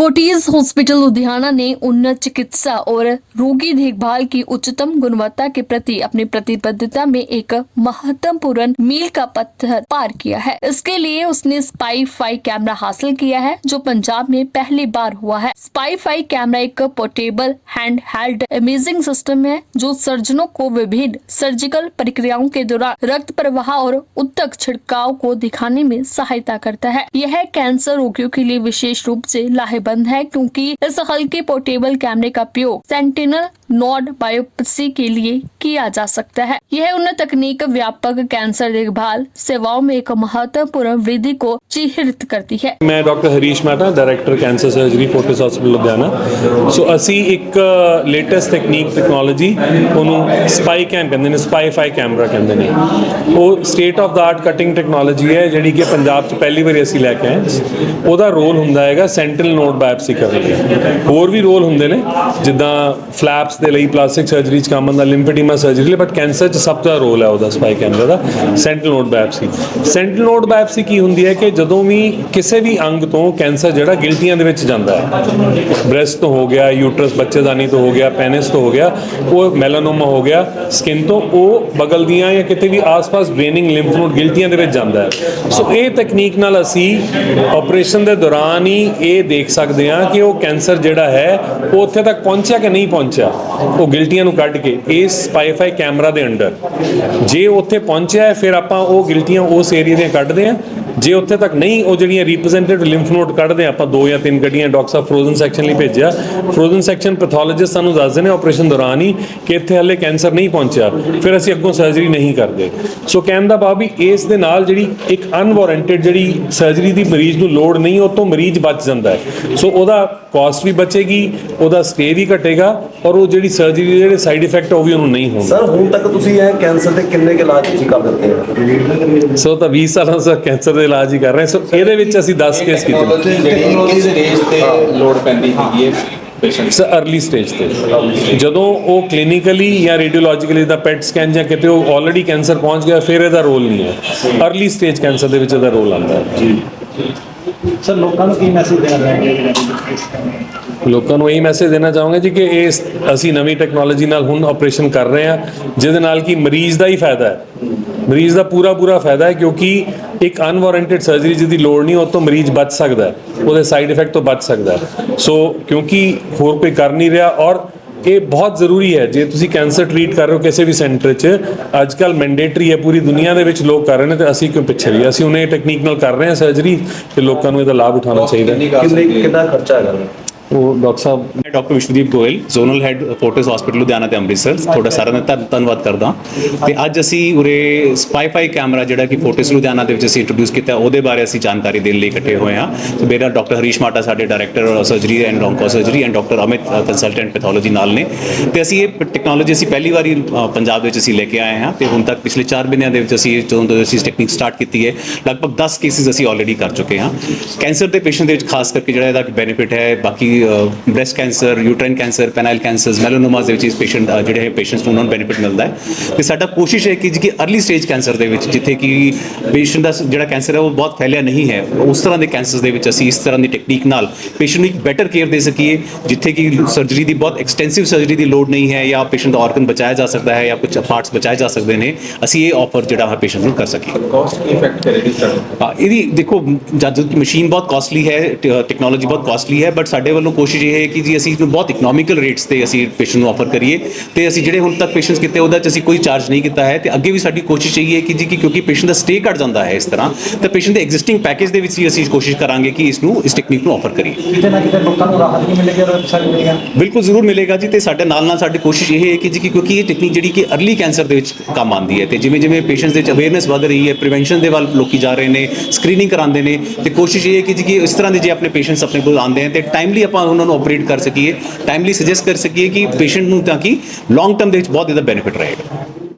Forties hospital Ludhiana ने उन्नत चिकित्सा और रोगी देखभाल की उच्चतम गुणवत्ता के प्रति अपनी प्रतिबद्धता में एक महत्वपूर्ण मील का पत्थर पार किया है। इसके लिए उसने स्पाई फाई कैमरा हासिल किया है, जो पंजाब में पहली बार हुआ है। स्पाई फाई कैमरा एक portable hand held imaging system है, जो सर्जनों को विभिन्न सर्जिकल प्रक्रियाओं के दौरान रक्त प्रवाह और उत्तक छिड़काव को दिखाने में सहायता करता है। यह कैंसर रोगियों के लिए विशेष रूप से लाहेबंद है क्योंकि इस हल्के पोर्टेबल कैमरे का उपयोग सेंटिनल नोड बायोप्सी के लिए किया जा सकता है यह उन्नत तकनीक व्यापक कैंसर देखभाल सेवाओं में एक महत्वपूर्ण वृद्धि को चिह्नित करती है ਮੈਂ doctor Harish Mehta director cancer surgery Fortis hospital Ludhiana so ਅਸੀਂ ਇੱਕ ਲੇਟੈਸਟ ਟੈਕਨੀਕ ਟੈਕਨੋਲੋਜੀ ਉਹਨੂੰ ਸਪਾਈ ਕੈਮ ਕਹਿੰਦੇ ਨੇ ਸਪਾਈ ਫਾਈ ਕੈਮਰਾ ਕਹਿੰਦੇ ਨੇ ਉਹ state of the art cutting technology ਹੈ ਜਿਹੜੀ ਕਿ ਪੰਜਾਬ 'ਚ ਪਹਿਲੀ ਵਾਰੀ ਅਸੀਂ ਲੈ ਕੇ ਆਏ ਹਾਂ। ਉਹਦਾ ਰੋਲ ਹੁੰਦਾ ਹੈਗਾ ਸੈਂਟਰਲ ਨੋਡ ਬਾਇਪਸੀ ਕਰਨ ਲਈ ਹੋਰ ਵੀ ਰੋਲ ਹੁੰਦੇ ਨੇ ਜਿੱਦਾਂ ਫਲੈਪਸ ਦੇ ਲਈ ਪਲਾਸਟਿਕ ਸਰਜਰੀ 'ਚ ਕੰਮ ਆਉਂਦਾ ਲਿੰਫੇਡੀਮਾ ਸਰਜਰੀ ਲਈ ਬਟ ਕੈਂਸਰ 'ਚ ਸਭ ਤੋਂ ਰੋਲ ਹੈ ਉਹਦਾ ਸਪਾਈ ਕੈਮਰਾ ਦਾ central node biopsy central node biopsy ਕੀ ਹੁੰਦੀ ਹੈ ਕਿ ਜਦੋਂ ਵੀ ਕਿਸੇ ਵੀ ਅੰਗ ਤੋਂ ਕੈਂਸਰ ਜਿਹੜਾ ਗਿਲਟੀਆਂ ਦੇ ਵਿੱਚ ਜਾਂਦਾ ਹੈ ਬ੍ਰੈਸਟ ਤੋਂ ਹੋ ਗਿਆ ਯੂਟਰਸ ਬੱਚੇਦਾਨੀ ਤੋਂ ਹੋ ਗਿਆ ਪੈਨਿਸ ਤੋਂ ਹੋ ਗਿਆ, ਉਹ ਮੈਲਾਨੋਮਾ ਹੋ ਗਿਆ ਸਕਿਨ ਤੋਂ, ਉਹ ਬਗਲ ਦੀਆਂ ਜਾਂ ਕਿਤੇ ਵੀ ਆਸ-ਪਾਸ ਡਰੇਨਿੰਗ ਲਿੰਫ ਨੋਡ ਗਿਲਟੀਆਂ ਦੇ ਵਿੱਚ ਜਾਂਦਾ ਹੈ। ਸੋ ਇਹ ਤਕਨੀਕ ਨਾਲ ਅਸੀਂ ਆਪਰੇਸ਼ਨ ਦੇ ਦੌਰਾਨ ਹੀ ਇਹ ਦੇਖ ਸਕਦੇ ਹਾਂ ਕਿ ਉਹ ਕੈਂਸਰ ਜਿਹੜਾ ਹੈ, ਉਹ ਉੱਥੇ ਤੱਕ ਪਹੁੰਚਿਆ ਕਿ ਨਹੀਂ ਪਹੁੰਚਿਆ। ਉਹ ਗਿਲਟੀਆਂ ਨੂੰ ਕੱਢ ਕੇ ਇਸ ਸਪਾਈਫਾਈ ਕੈਮਰਾ ਦੇ ਅੰਡਰ। ਜੇ ਉੱਥੇ ਪਹੁੰਚਿਆ ਹੈ, ਫਿਰ ਆਪਾਂ ਉਹ ਗਿਲਟੀਆਂ ਉਸ ਏਰੀਆ ਦੀਆਂ ਕੱਢਦੇ ਹਾਂ। ਜੇ ਉੱਥੇ ਤੱਕ ਨਹੀਂ ਉਹ ਜਿਹੜੀਆਂ ਰਿਪਰੈਜ਼ੈਂਟੇਟਿਵ ਲਿੰਫ ਨੋਡ ਕੱਢਦੇ ਆਪਾਂ ਦੋ ਜਾਂ ਤਿੰਨ ਗੱਡੀਆਂ ਡਾਕਟਰ ਸਾਹਿਬ ਫਰੋਜ਼ਨ ਸੈਕਸ਼ਨ ਲਈ ਭੇਜਿਆ। ਫਰੋਜ਼ਨ ਸੈਕਸ਼ਨ ਪੈਥੋਲੋਜਿਸਟ ਸਾਨੂੰ ਦੱਸਦੇ ਨੇ ਆਪਰੇਸ਼ਨ ਦੌਰਾਨ ਹੀ ਕਿ ਇੱਥੇ ਹਲੇ ਕੈਂਸਰ ਨਹੀਂ ਪਹੁੰਚਿਆ। ਫਿਰ ਅਸੀਂ ਅੱਗੋਂ ਸਰਜਰੀ ਨਹੀਂ ਕਰਦੇ। ਸੋ ਕਹਿਣ ਦਾ ਭਾਵ ਵੀ ਇਸ ਦੇ ਨਾਲ ਜਿਹੜੀ ਇੱਕ ਅਨਵਾਰੰਟਡ ਜਿਹੜੀ ਸਰਜਰੀ ਦੀ ਮਰੀਜ਼ ਨੂੰ ਲੋੜ ਨਹੀਂ ਉਹ ਤੋਂ ਮਰੀਜ਼ ਬਚ ਜਾਂਦਾ ਹੈ। ਸੋ ਉਹਦਾ ਕਾਸਟ ਵੀ ਬਚੇਗੀ ਉਹਦਾ ਸਟੇ ਵੀ ਘਟੇਗਾ ਔਰ ਉਹ ਜਿਹੜੀ ਸਰਜਰੀ ਦੇ ਜਿਹੜੇ ਸਾਈਡ ਇਫੈਕਟ ਉਹ ਵੀ ਉਹਨੂੰ ਨਹੀਂ ਹੋਣਗੇ। ਸਰ ਹੁਣ ਤੱਕ ਤੁਸੀਂ ਇਹ ਕੈਂਸਰ ਦੇ ਕਿੰਨੇ ਕੁ ਇਲਾਜ ਤੁਸੀਂ ਕਰ ਦਿੱਤੇ ਹੋ ਸੋ ਤਾਂ 20 ਸਾਲਾਂ ਤੋਂ ਕੈਂਸਰ ਦੇ ਇਲਾਜ ਹੀ ਕਰ ਰਹੇ। ਸੋ ਇਹਦੇ ਵਿੱਚ ਅਸੀਂ 10 ਕੇਸ ਕੀਤੇ। ਟੈਕਨੋਲੋਜੀ ਜਿਹੜੀ ਕਿਸ ਸਟੇਜ ਤੇ ਲੋਡ ਪੈਂਦੀ ਹੈਗੀ ਹੈ ਪੇਸ਼ੈਂਟ ਸਰ ਅਰਲੀ ਸਟੇਜ ਤੇ। ਜਦੋਂ ਉਹ ਕਲੀਨਿਕਲੀ ਜਾਂ ਰੇਡੀਓਲੋਜੀਕਲੀ ਦਾ ਪੈਟ ਸਕੈਨ ਜਾਂ ਕਿਤੇ ਉਹ ਆਲਰੇਡੀ ਕੈਂਸਰ ਪਹੁੰਚ ਗਿਆ ਫਿਰ ਇਹਦਾ ਰੋਲ ਨਹੀਂ ਹੈ। ਅਰਲੀ ਸਟੇਜ ਕੈਂਸਰ ਦੇ ਵਿੱਚ ਇਹਦਾ ਰੋਲ ਆਉਂਦਾ ਹੈ। ਜੀ। ਸਰ ਲੋਕਾਂ ਨੂੰ ਕੀ ਮੈਸੇਜ ਦੇਣਾ ਚਾਹੁੰਦੇ ਲੋਕਾਂ ਨੂੰ ਇਹ ਮੈਸੇਜ ਦੇਣਾ ਚਾਹਾਂਗੇ ਜੀ ਕਿ ਇਸ ਅਸੀਂ ਨਵੀਂ ਟੈਕਨੋਲੋਜੀ ਨਾਲ ਹੁਣ ਆਪਰੇਸ਼ਨ ਕਰ ਰਹੇ ਹਾਂ ਜਿਹਦੇ ਨਾਲ ਕਿ ਮਰੀਜ਼ ਦਾ ਹੀ ਫਾਇਦਾ ਹੈ। ਮਰੀਜ਼ ਦਾ ਪੂਰਾ ਪੂਰਾ ਫਾਇਦਾ ਹੈ ਕਿਉਂਕਿ ਇੱਕ ਅਨਵਾਰੰਟਡ ਸਰਜਰੀ ਜਿਹਦੀ ਲੋੜ ਨਹੀਂ ਉਹ ਤੋਂ ਮਰੀਜ਼ ਬਚ ਸਕਦਾ ਹੈ। ਉਹਦੇ ਸਾਈਡ ਇਫੈਕਟ ਤੋਂ ਬਚ ਸਕਦਾ ਹੈ। ਸੋ ਕਿਉਂਕਿ ਹੋਰ ਕੋਈ ਕਰ ਨਹੀਂ ਰਿਹਾ ਔਰ ਇਹ ਬਹੁਤ ਜ਼ਰੂਰੀ ਹੈ। ਜੇ ਤੁਸੀਂ ਕੈਂਸਰ ਟਰੀਟ ਕਰ ਰਹੇ ਹੋ ਕਿਸੇ ਵੀ ਸੈਂਟਰ 'ਚ ਅੱਜ ਕੱਲ ਮੈਂਡੇਟਰੀ ਹੈ ਪੂਰੀ ਦੁਨੀਆ ਦੇ ਵਿੱਚ ਲੋਕ ਕਰ ਰਹੇ ਨੇ ਤੇ ਅਸੀਂ ਕਿਉਂ ਪਿੱਛੇ ਰਹੀ ਅਸੀਂ ਉਹਨੇ ਟੈਕਨੀਕ ਨਾਲ ਕਰ ਰਹੇ ਹਾਂ ਸਰਜਰੀ ਤੇ ਲੋਕਾਂ ਨੂੰ ਇਹਦਾ ਲਾਭ ਉਠਾਉਣਾ ਚਾਹੀਦਾ ਕਿੰਨੇ ਕਿੰਨਾ ਖਰਚਾ ਹੈਗਾ? ਉਹ ਡਾਕਟਰ ਸਾਹਿਬ ਮੈਂ doctor Vishwadeep Goel zonal head Fortis hospital Ludhiana ਤੇ ਅੰਮ੍ਰਿਤਸਰ। ਤੁਹਾਡਾ ਸਾਰਿਆਂ ਦਾ ਧੰਨ- ਧੰਨਵਾਦ ਕਰਦਾ। ਤੇ ਅੱਜ ਅਸੀਂ ਉਰੇ ਸਪਾਈਫਾਈ ਕੈਮਰਾ ਜਿਹੜਾ ਕਿ ਫੋਰਟਿਸ ਲੁਧਿਆਣਾ ਦੇ ਵਿੱਚ ਅਸੀਂ ਇੰਟਰੋਡਿਊਸ ਕੀਤਾ ਉਹਦੇ ਬਾਰੇ ਅਸੀਂ ਜਾਣਕਾਰੀ ਦੇਣ ਲਈ ਇਕੱਠੇ ਹੋਏ ਹਾਂ। ਤੇ ਮੇਰਾ ਡਾਕਟਰ ਹਰੀਸ਼ ਮਾਟਾ ਸਾਡੇ director surgery and onco surgery and doctor Amit consultant pathology ਨਾਲ ਨੇ। ਤੇ ਅਸੀਂ ਇਹ ਟੈਕਨੋਲੋਜੀ ਅਸੀਂ ਪਹਿਲੀ ਵਾਰੀ ਅ, ਪੰਜਾਬ ਦੇ ਵਿੱਚ ਅਸੀਂ ਲੈ ਕੇ ਆਏ ਹਾਂ। ਤੇ ਹੁਣ ਤੱਕ ਪਿਛਲੇ 4 ਮਹੀਨਿਆਂ ਦੇ ਵਿੱਚ ਅਸੀਂ ਜਦੋਂ ਤੋਂ ਅਸੀਂ ਟੈਕਨੀਕ ਸਟਾਰਟ ਕੀਤੀ ਹੈ ਲਗਭਗ 10 ਕੇਸਿਸ ਅਸੀਂ ਆਲਰੇਡੀ ਕਰ ਚੁੱਕੇ ਹਾਂ। ਕੈਂਸਰ ਦੇ ਪੇਸ਼ੈਂਟ ਦੇ ਵਿੱਚ ਖਾਸ ਕਰਕੇ ਜਿਹੜਾ ਇਹਦਾ ਬੈਨੀਫਿਟ ਹੈ ਬਾਕੀ breast cancer uterine cancer penile cancers melanomas ਦੇ ਵਿੱਚ ਇਸ ਪੇਸ਼ੈਂਟ ਜਿਹੜੇ ਹੈ ਪੇਸ਼ੈਂਟਸ ਨੂੰ ਉਹਨਾਂ ਨੂੰ ਬੈਨੀਫਿਟ ਮਿਲਦਾ ਹੈ। ਤੇ ਸਾਡਾ ਕੋਸ਼ਿਸ਼ ਹੈ ਕਿ ਜੀ ਅਰਲੀ ਸਟੇਜ ਕੈਂਸਰ ਦੇ ਵਿੱਚ ਜਿੱਥੇ ਕਿ ਪੇਸ਼ੈਂਟ ਦਾ ਜਿਹੜਾ ਕੈਂਸਰ ਹੈ ਉਹ ਬਹੁਤ ਫੈਲਿਆ ਨਹੀਂ ਹੈ। ਉਸ ਤਰ੍ਹਾਂ ਦੇ ਕੈਂਸਰਸ ਦੇ ਵਿੱਚ ਅਸੀਂ ਇਸ ਤਰ੍ਹਾਂ ਦੀ ਟੈਕਨੀਕ ਨਾਲ ਪੇਸ਼ੈਂਟ ਨੂੰ ਇੱਕ ਬੈਟਰ ਕੇਅਰ ਦੇ ਸਕੀਏ ਜਿੱਥੇ ਕਿ ਸਰਜਰੀ ਦੀ ਬਹੁਤ ਐਕਸਟੈਂਸਿਵ ਸਰਜਰੀ ਦੀ ਲੋੜ ਨਹੀਂ ਹੈ ਜਾਂ ਪੇਸ਼ੈਂਟ ਦਾ ਆਰਗਨ ਬਚਾਇਆ ਜਾ ਸਕਦਾ ਹੈ ਜਾਂ ਕੁਝ ਪਾਰਟਸ ਬਚਾਏ ਜਾ ਸਕਦੇ ਨੇ ਅਸੀਂ ਇਹ ਆਫਰ ਜਿਹੜਾ ਹੈ ਪੇਸ਼ੈਂਟ ਨੂੰ ਕਰ ਸਕੀਏ। ਕਾਸਟ ਕੀ ਇਫੈਕਟ ਕਰੇਗੀ ਹਾਂ, ਇਹਦੀ ਦੇਖੋ ਜਦ ਕਿ ਮਸ਼ੀਨ ਬਹੁਤ ਕਾਸਟਲੀ ਹੈ ਟੈਕਨੋਲੋਜੀ ਬਹੁਤ ਕਾਸਟਲੀ ਹੈ ਬਟ ਸਾਡੇ ਵੱਲੋਂ ਕੋਸ਼ਿਸ਼ ਇਹ ਹੈ ਕਿ ਜੀ ਅਸੀਂ ਇਹਨੂੰ ਬਹੁਤ ਇਕਨੋਮਿਕਲ ਰੇਟਸ ਤੇ ਅਸੀਂ ਪੇਸ਼ੈਂਟ ਨੂੰ ਆਫਰ ਕਰੀਏ ਤੇ ਅਸੀਂ ਜਿਹੜੇ ਹੁਣ ਤੱਕ ਪੇਸ਼ੈਂਟਸ ਕੀਤੇ ਉਹਦਾ ਚ ਅਸੀਂ ਕੋਈ ਚਾਰਜ ਨਹੀਂ ਕੀਤਾ ਹੈ ਤੇ ਅੱਗੇ ਵੀ ਸਾਡੀ ਕੋਸ਼ਿਸ਼ ਇਹ ਹੈ ਕਿ ਜੀ ਕਿ ਕਿਉਂਕਿ ਪੇਸ਼ੈਂਟ ਦਾ ਸਟੇ ਘਟ ਜਾਂਦਾ ਹੈ ਇਸ ਤਰ੍ਹਾਂ ਤਾਂ ਪੇਸ਼ੈਂਟ ਦੇ ਐਗਜ਼ਿਸਟਿੰਗ ਪੈਕੇਜ ਦੇ ਵਿੱਚ ਹੀ ਅਸੀਂ ਕੋਸ਼ਿਸ਼ ਕਰਾਂਗੇ ਕਿ ਇਸ ਨੂੰ ਇਸ ਟੈਕਨੀਕ ਨੂੰ ਆਫਰ ਕਰੀਏ। ਕਿਤੇ ਨਾ ਕਿਤੇ ਲੋਕਾਂ ਨੂੰ ਰਾਹਤ ਵੀ ਮਿਲੇਗੀ ਔਰ ਵੀ ਮਿਲੇਗਾ। ਬਿਲਕੁਲ ਜ਼ਰੂਰ ਮਿਲੇਗਾ ਜੀ ਤੇ ਸਾਡੇ ਨਾਲ ਨਾਲ ਸਾਡੀ ਕੋਸ਼ਿਸ਼ ਇਹ ਹੈ ਕਿ ਜੀ ਕਿ ਕਿਉਂਕਿ ਇਹ ਟੈਕਨੀਕ ਜਿਹੜੀ ਕਿ ਅਰਲੀ ਕੈਂਸਰ ਦੇ ਵਿੱਚ ਕੰਮ ਆਉਂਦੀ ਹੈ ਤੇ ਜਿਵੇਂ ਜਿਵੇਂ ਪੇਸ਼ੈਂਟਸ ਦੇ ਵਿੱਚ ਅਵੇਅਰਨੈਸ ਵਧ ਰਹੀ ਹੈ ਪ੍ਰੀਵੈਂਸ਼ਨ ਦੇ ਵੱਲ ਲੋਕੀ ਜਾ ਰਹੇ ਨੇ ਸਕਰੀਨਿੰਗ ਕਰਾਉਂਦੇ ਨੇ ਤੇ ਕੋਸ਼ਿਸ਼ ਇਹ ਹੈ ਕਿ ਜੀ ਕਿ ਇਸ ਤਰ੍ਹਾਂ ਦੇ ਜੇ ਆਪਣੇ ਪੇਸ਼ੈਂਟਸ ਆਪਣੇ ਕੋਲ ਆਉਂਦੇ ਹਨ ਤੇ ਟਾਈਮਲੀ ਆਪਾਂ ਉਹਨਾਂ ਨੂੰ ਆਪਰੇਟ ਕਰ ਸਕੀਏ ਟਾਈਮਲੀ ਸੁਜੈਸਟ ਕਰ ਸਕੀਏ ਕਿ ਪੇਸ਼ੈਂਟ ਨੂੰ ਤਾਂ ਕਿ ਲੌਂਗ ਟਰਮ ਦੇ ਵਿੱਚ ਬਹੁਤ ਇਹਦਾ ਬੈਨੀਫਿਟ ਰਹੇਗਾ